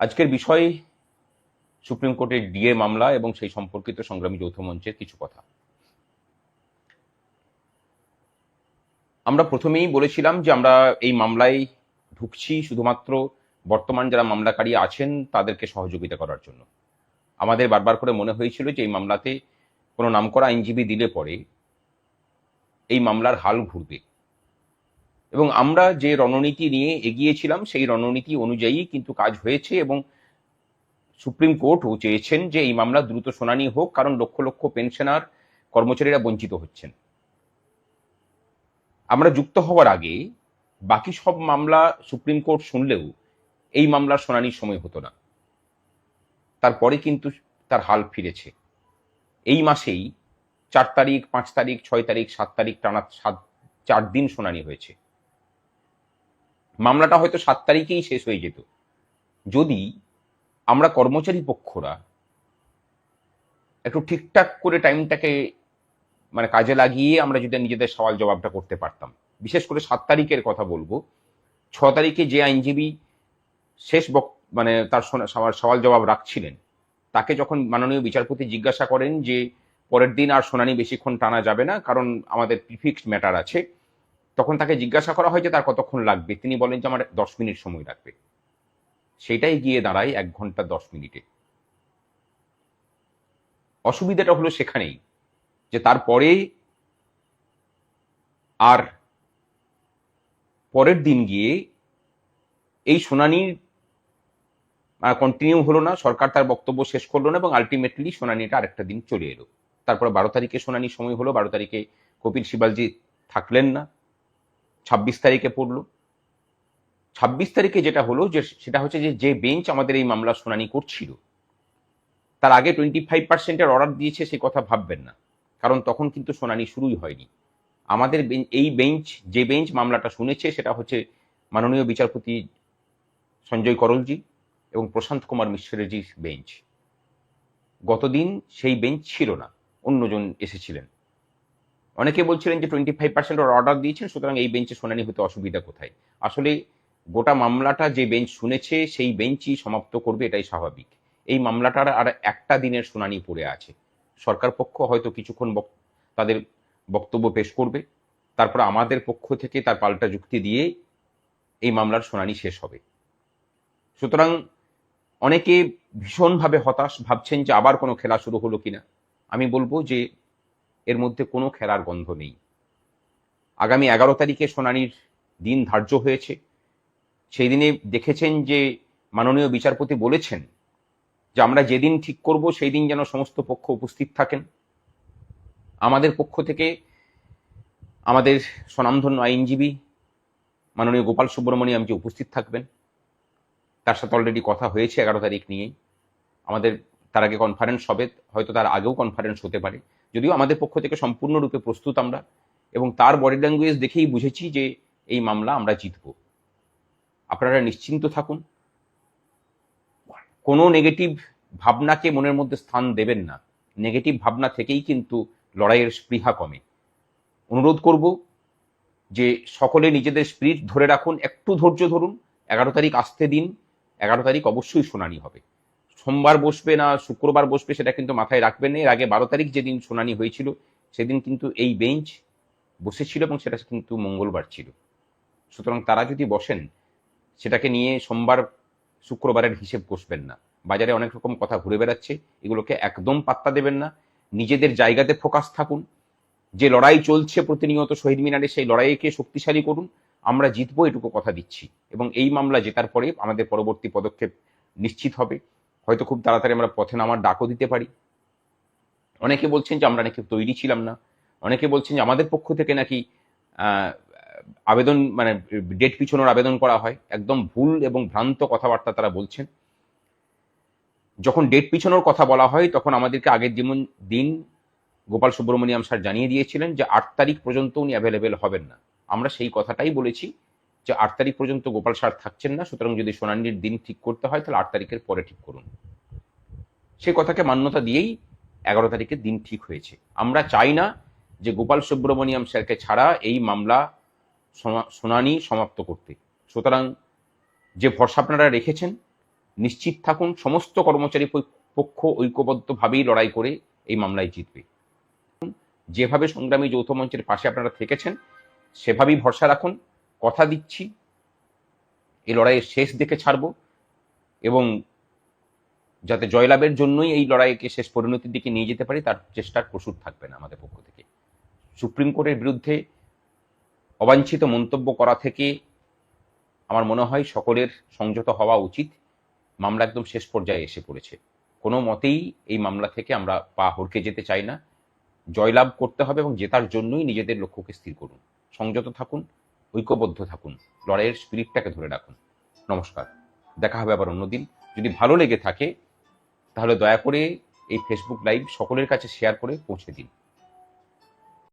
আজকের বিষয় সুপ্রিম কোর্টের ডিএ মামলা এবং সেই সম্পর্কিত সংগ্রামী যৌথ মঞ্চের কিছু কথা। আমরা প্রথমেই বলেছিলাম যে আমরা এই মামলায় ঢুকছি শুধুমাত্র বর্তমান যারা মামলাকারী আছেন তাদেরকে সহযোগিতা করার জন্য। আমাদের বারবার করে মনে হয়েছিল যে এই মামলাতে কোনো নামকরা আইনজীবী দিলে পরে এই মামলার হাল ঘুরবে। এবং আমরা যে রণনীতি নিয়ে এগিয়েছিলাম, সেই রণনীতি অনুযায়ী কিন্তু কাজ হয়েছে এবং সুপ্রিম কোর্টও চেয়েছেন যে এই মামলা দ্রুত শুনানি হোক, কারণ লক্ষ লক্ষ পেনশনার কর্মচারীরা বঞ্চিত হচ্ছেন। আমরা যুক্ত হওয়ার আগে বাকি সব মামলা সুপ্রিম কোর্ট শুনলেও এই মামলার শুনানির সময় হতো না। তারপরে কিন্তু তার হাল ফিরেছে। এই মাসেই চার তারিখ, পাঁচ তারিখ, ছয় তারিখ, সাত তারিখ টানা সাত, চার দিন শুনানি হয়েছে। মামলাটা হয়তো সাত তারিখেই শেষ হয়ে যেত। যদি আমরা কর্মচারী পক্ষরা একটু ঠিকঠাক করে টাইমটাকে মানে কাজে লাগিয়ে আমরা যদি নিজেদের সওয়াল জবাবটা করতে পারতাম। বিশেষ করে সাত তারিখের কথা বলব। ছ তারিখে যে আইনজীবী শেষ মানে তার সওয়াল জবাব রাখছিলেন, তাকে যখন মাননীয় বিচারপতি জিজ্ঞাসা করেন যে পরের দিন আর শুনানি বেশিক্ষণ টানা যাবে না, কারণ আমাদের প্রিফিক্সড ম্যাটার আছে তখন তাকে জিজ্ঞাসা করা হয় যে তার কতক্ষণ লাগবে? তিনি বলেন যে আমার দশ মিনিট সময় লাগবে। সেটাই গিয়ে দাঁড়ায় এক ঘণ্টা দশ মিনিটে। অসুবিধাটা হলো সেখানেই যে তারপরে আর পরের দিন গিয়ে এই শুনানির কন্টিনিউ হলো না, সরকার তার বক্তব্য শেষ করল না এবং আলটিমেটলি শুনানিটা আরেকটা দিন চলে এলো। তারপরে বারো তারিখে শুনানির সময় হলো, বারো তারিখে কপিল সিবালজি থাকলেন না। ছাব্বিশ তারিখে পড়ল। ছাব্বিশ তারিখে যেটা হলো যে, সেটা হচ্ছে যে যে বেঞ্চ আমাদের এই মামলা শুনানি করছিল, তার আগে টোয়েন্টি ফাইভ পার্সেন্টের অর্ডার দিয়েছে সে কথা ভাববেন না, কারণ তখন কিন্তু শুনানি শুরুই হয়নি। আমাদের এই বেঞ্চ যে বেঞ্চ মামলাটা শুনেছে, সেটা হচ্ছে মাননীয় বিচারপতি সঞ্জয় করলজি এবং প্রশান্ত কুমার মিশ্রের বেঞ্চ গতদিন সেই বেঞ্চ ছিল না, অন্যজন এসেছিলেন। অনেকে বলছিলেন যে টোয়েন্টি ফাইভ পার্সেন্ট ওরা অর্ডার দিয়েছেন, সুতরাং এই বেঞ্চে শুনানি হতে অসুবিধা কোথায়? আসলে গোটা মামলাটা যে বেঞ্চ শুনেছে, সেই বেঞ্চই সমাপ্ত করবে, এটাই স্বাভাবিক। এই মামলাটার আর একটা দিনের শুনানি পড়ে আছে। সরকার পক্ষ হয়তো কিছুক্ষণ তাদের বক্তব্য পেশ করবে। তারপর আমাদের পক্ষ থেকে তার পাল্টা যুক্তি দিয়ে এই মামলার শুনানি শেষ হবে। সুতরাং অনেকে ভীষণভাবে হতাশ, ভাবছেন যে আবার কোনো খেলা শুরু হলো কিনা। আমি বলব যে এর মধ্যে কোনো খেলার গন্ধ নেই। আগামী এগারো তারিখে শুনানির দিন ধার্য হয়েছে। সেই দিনে দেখেছেন যে মাননীয় বিচারপতি বলেছেন যে আমরা যেদিন ঠিক করব সেই দিন যেন সমস্ত পক্ষ উপস্থিত থাকেন। আমাদের পক্ষ থেকে আমাদের স্বনামধন্য আইনজীবী মাননীয় গোপাল সুব্রমণিয়াম যে উপস্থিত থাকবেন, তার সাথে অলরেডি কথা হয়েছে এগারো তারিখ নিয়েই। আমাদের তার আগে কনফারেন্স হবে, হয়তো তার আগেও কনফারেন্স হতে পারে। যদিও আমাদের পক্ষ থেকে সম্পূর্ণরূপে প্রস্তুত আমরা, এবং তার বডি ল্যাঙ্গুয়েজ দেখেই বুঝেছি যে এই মামলা আমরা জিতব। আপনারা নিশ্চিন্ত থাকুন। কোনো নেগেটিভ ভাবনাকে মনের মধ্যে স্থান দেবেন না। নেগেটিভ ভাবনা থেকেই কিন্তু লড়াইয়ের স্পৃহা কমে। অনুরোধ করব যে সকলে নিজেদের স্পিরিট ধরে রাখুন। একটু ধৈর্য ধরুন। এগারো তারিখ আসতে দিন। এগারো তারিখ অবশ্যই শুনানি হবে। সোমবার বসবে না, শুক্রবার বসবে সেটা কিন্তু মাথায় রাখবেন না। এর আগে বারো তারিখ যেদিন শুনানি হয়েছিল, সেদিন কিন্তু এই বেঞ্চ বসেছিল এবং সেটা কিন্তু মঙ্গলবার ছিল। সুতরাং তারা যদি বসেন, সেটাকে নিয়ে সোমবার, শুক্রবারের হিসেব কষবেন না। বাজারে অনেক রকম কথা ঘুরে বেড়াচ্ছে, এগুলোকে একদম পাত্তা দেবেন না। নিজেদের জায়গাতে ফোকাস থাকুন। যে লড়াই চলছে প্রতিনিয়ত শহীদ মিনারে, সেই লড়াইকে শক্তিশালী করুন। আমরা জিতবো এটুকু কথা দিচ্ছি। এবং এই মামলা জেতার পরে আমাদের পরবর্তী পদক্ষেপ নিশ্চিত হবে। হয়তো খুব তাড়াতাড়ি আমরা পথে নামার ডাকও দিতে পারি। অনেকে বলছেন যে আমরা নাকি তৈরি ছিলাম না। অনেকে বলছেন যে আমাদের পক্ষ থেকে নাকি আবেদন মানে ডেট পিছনোর আবেদন করা হয়। একদম ভুল এবং ভ্রান্ত কথাবার্তা তারা বলছেন। যখন ডেট পিছনোর কথা বলা হয়, তখন আমাদেরকে আগের যেমন দিন গোপাল সুব্রমণিয়াম স্যার জানিয়ে দিয়েছিলেন যে আট তারিখ পর্যন্ত উনি অ্যাভেলেবেল হবেন না। আমরা সেই কথাটাই বলেছি। যে আট তারিখ পর্যন্ত গোপাল স্যার থাকছেন না, সুতরাং যদি শুনানির দিন ঠিক করতে হয়, তাহলে আট তারিখের পরে ঠিক করুন। সে কথাকে মান্যতা দিয়েই এগারো তারিখের দিন ঠিক হয়েছে। আমরা চাই না যে গোপাল সুব্রমণিয়াম স্যারকে ছাড়া এই মামলা শুনানি সমাপ্ত করতে। সুতরাং যে ভরসা আপনারা রেখেছেন, নিশ্চিত থাকুন, সমস্ত কর্মচারী পক্ষ ঐক্যবদ্ধভাবেই লড়াই করে এই মামলায় জিতবে। যেভাবে সংগ্রামী যৌথ মঞ্চের পাশে আপনারা থেকেছেন, সেভাবেই ভরসা রাখুন। কথা দিচ্ছি। এই লড়াইয়ের শেষ দেখে ছাড়ব এবং যাতে জয়লাভের জন্যই এই লড়াইকে শেষ পরিণতির দিকে নিয়ে যেতে পারি, তার চেষ্টার কসুর থাকবে না আমাদের পক্ষ থেকে। সুপ্রিম কোর্টের বিরুদ্ধে অবাঞ্ছিত মন্তব্য করা থেকে আমার মনে হয় সকলের সংযত হওয়া উচিত। মামলা একদম শেষ পর্যায়ে এসে পড়েছে। কোনো মতেই এই মামলা থেকে আমরা পা হড়কে যেতে চাই না। জয়লাভ করতে হবে এবং জেতার জন্যই নিজেদের লক্ষ্যকে স্থির করুন। সংযত থাকুন। ঐক্যবদ্ধ থাকুন। লড়াইয়ের স্পিরিটটাকে ধরে রাখুন। নমস্কার। দেখা হবে আবার অন্যদিন যদি ভালো লেগে থাকে, তাহলে দয়া করে এই ফেসবুক লাইভ সকলের কাছে শেয়ার করে পৌঁছে দিন।